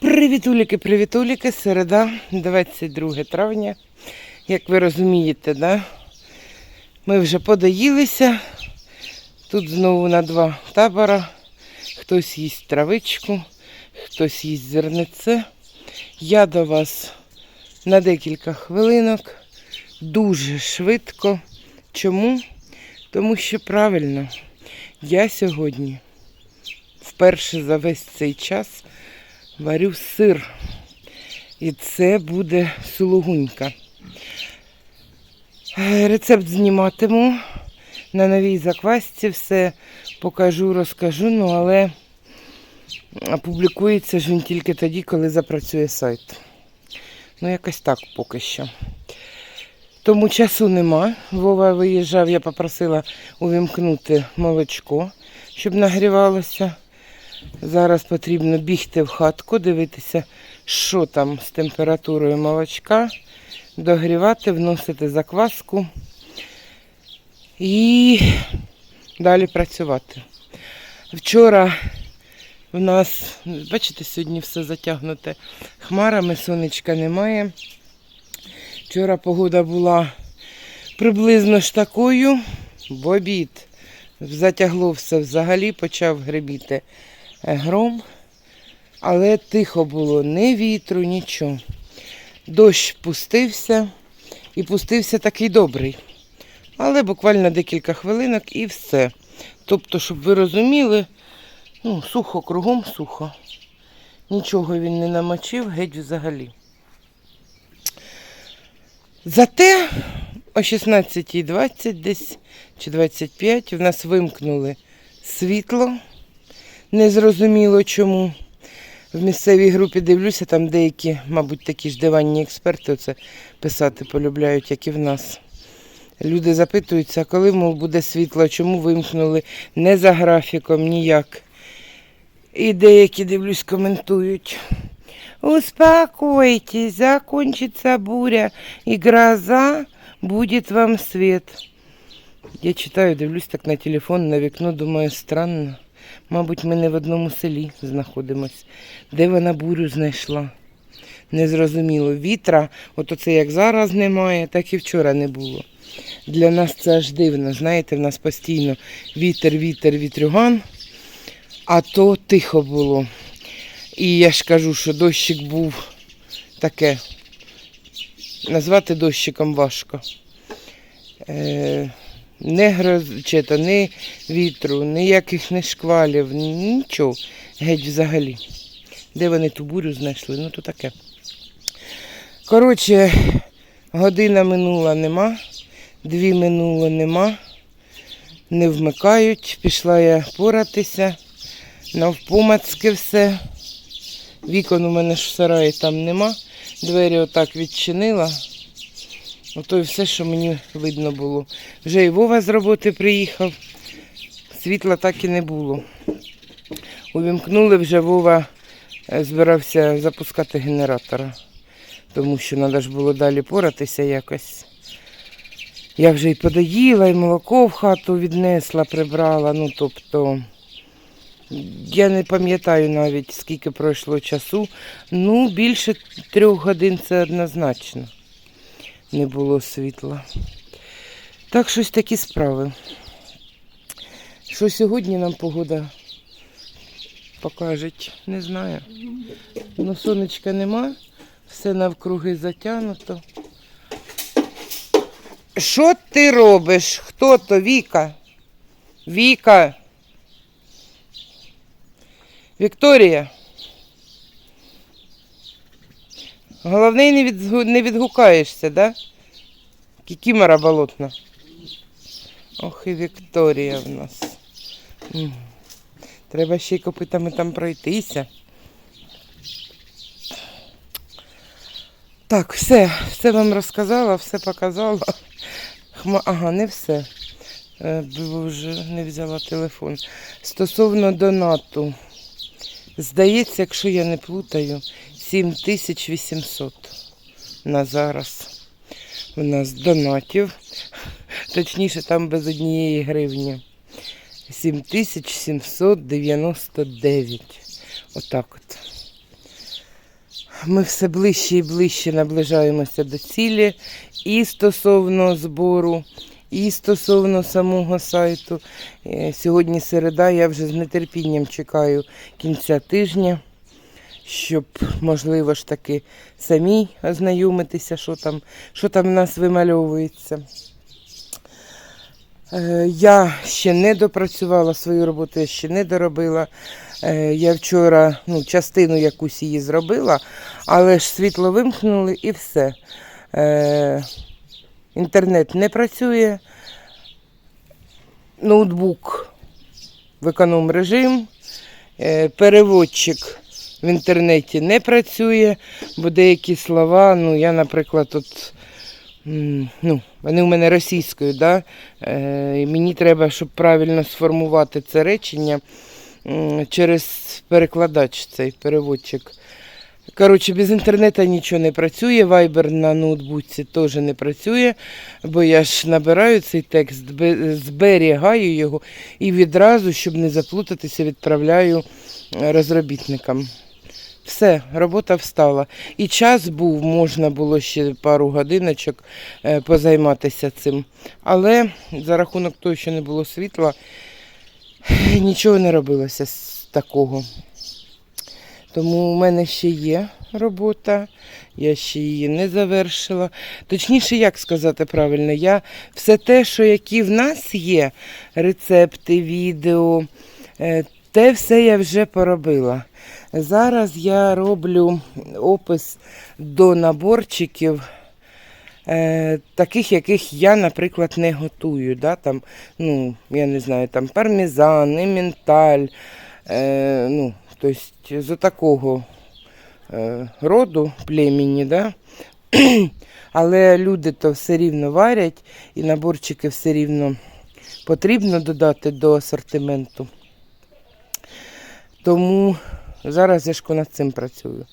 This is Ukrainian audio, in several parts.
Привітуліки, привітуліки, середа, 22 травня. Як ви розумієте, да? ми вже подоїлися. Тут знову на два табора. Хтось їсть травичку, хтось їсть зернице. Я до вас на декілька хвилинок. Дуже швидко. Чому? Тому що правильно, я сьогодні вперше за весь цей час варю сир. І це буде сулугунька. Рецепт зніматиму на новій заквасці, все покажу, розкажу, ну але публікується ж він тільки тоді, коли запрацює сайт. Ну, якось так поки що. Тому часу нема. Вова виїжджав, я попросила увімкнути молочко, щоб нагрівалося. Зараз потрібно бігти в хатку, дивитися, що там з температурою молочка, догрівати, вносити закваску і далі працювати. Вчора в нас, бачите, сьогодні все затягнуте хмарами, сонечка немає. Вчора погода була приблизно ж такою, в обід затягло все взагалі, почав гриміти е, гром, але тихо було, ні вітру, нічого. Дощ пустився і пустився такий добрий. Але буквально декілька хвилинок і все. Тобто, щоб ви розуміли, ну, сухо кругом сухо. Нічого він не намочив, геть взагалі. Зате о 16.20 десь чи 25 в нас вимкнули світло. Незрозуміло чому. В місцевій групі дивлюся, там деякі, мабуть, такі ж диванні експерти оце писати полюбляють, як і в нас. Люди запитуються, коли, мов, буде світло, чому вимкнули не за графіком, ніяк. І деякі, дивлюсь, коментують. Успокойтесь, закончится буря и гроза, будет вам свет. Я читаю, дивлюсь так на телефон, на вікно, думаю, странно. Мабуть, ми не в одному селі знаходимось. Де вона бурю знайшла? Незрозуміло. Вітра, от оце як зараз немає, так і вчора не було. Для нас це аж дивно. Знаєте, в нас постійно вітер, вітер, вітрюган, а то тихо було. І я ж кажу, що дощик був таке. Назвати дощиком важко. Е, не гроз, чи то, ні вітру, ніяких не шквалів, нічого. Геть взагалі. Де вони ту бурю знайшли? Ну то таке. Коротше, година минула нема, дві минуло нема, не вмикають. Пішла я поратися, навпомацьки все. Вікон у мене ж в сараї там нема. Двері отак відчинила. Ото і все, що мені видно було. Вже і Вова з роботи приїхав. Світла так і не було. Увімкнули вже Вова е, збирався запускати генератора, тому що треба ж було далі поратися якось. Я вже і подоїла, і молоко в хату віднесла, прибрала. Ну, тобто, я не пам'ятаю навіть, скільки пройшло часу. Ну, більше трьох годин це однозначно. Не було світла. Так, щось такі справи. Що сьогодні нам погода покажуть, не знаю. Ну, сонечка нема, все навкруги затягнуто. Що ти робиш? Хто то Віка? Віка? Вікторія. Головне, не, відгу... не відгукаєшся, да? Кікімора болотна. Ох і Вікторія в нас. Треба ще й копитами там пройтися. Так, все, все вам розказала, все показала. Хма... Ага, не все. Е, Бо вже не взяла телефон. Стосовно донату. Здається, якщо я не плутаю, 7800 на зараз. У нас донатів. Точніше, там без однієї гривні. 7799. Отак от. Ми все ближче і ближче наближаємося до цілі і стосовно збору, і стосовно самого сайту. Е, Сьогодні середа, я вже з нетерпінням чекаю кінця тижня, щоб, можливо ж таки, самій ознайомитися, що там, що там в нас вимальовується. Е, Я ще не допрацювала свою роботу, я ще не доробила. Е, Я вчора ну, частину якусь її зробила, але ж світло вимкнули і все. Інтернет не працює, ноутбук в економ режим, е, переводчик в інтернеті не працює, бо деякі слова, ну я, наприклад, от, ну, вони у мене російською, да? е, мені треба, щоб правильно сформувати це речення через перекладач, цей переводчик. Коротше, без інтернету нічого не працює, вайбер на ноутбуці теж не працює, бо я ж набираю цей текст, зберігаю його і відразу, щоб не заплутатися, відправляю е, розробітникам. Все, робота встала. І час був, можна було ще пару годиночок е, позайматися цим. Але за рахунок того, що не було світла, нічого не робилося з такого. Тому у мене ще є робота, я ще її не завершила. Точніше, як сказати правильно, я все те, що які в нас є, рецепти, відео, е, те все я вже поробила. Зараз я роблю опис до наборчиків, е, таких, яких я, наприклад, не готую. Да? Там, ну, я не знаю, там пармезан, ементаль, е, ну, тобто з такого е, роду племені, да? але люди то все рівно варять і наборчики все рівно потрібно додати до асортименту. Тому зараз я ж над цим працюю.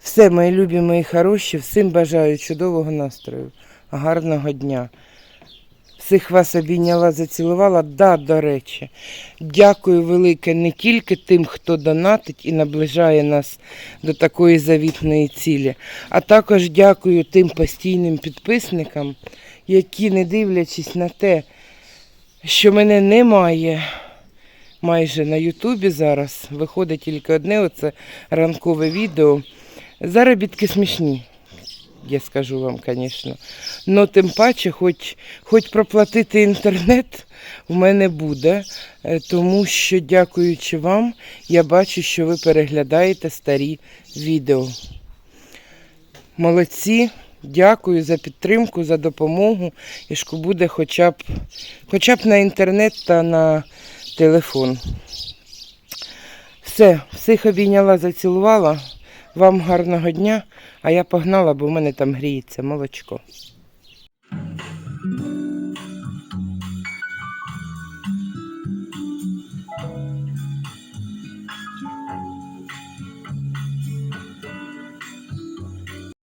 Все, мої любі, мої хороші, всім бажаю чудового настрою, гарного дня. Всіх вас обійняла, зацілувала. Да, до речі, дякую велике не тільки тим, хто донатить і наближає нас до такої завітної цілі, а також дякую тим постійним підписникам, які, не дивлячись на те, що мене немає майже на Ютубі зараз, виходить тільки одне, оце ранкове відео. Заробітки смішні, я скажу вам, звісно. Ну, тим паче, хоч, хоч проплатити інтернет у мене буде, е, тому що, дякуючи вам, я бачу, що ви переглядаєте старі відео. Молодці, дякую за підтримку, за допомогу. І що буде хоча б, хоча б на інтернет та на телефон. Все, всіх обійняла, зацілувала. Вам гарного дня, а я погнала, бо в мене там гріється молочко.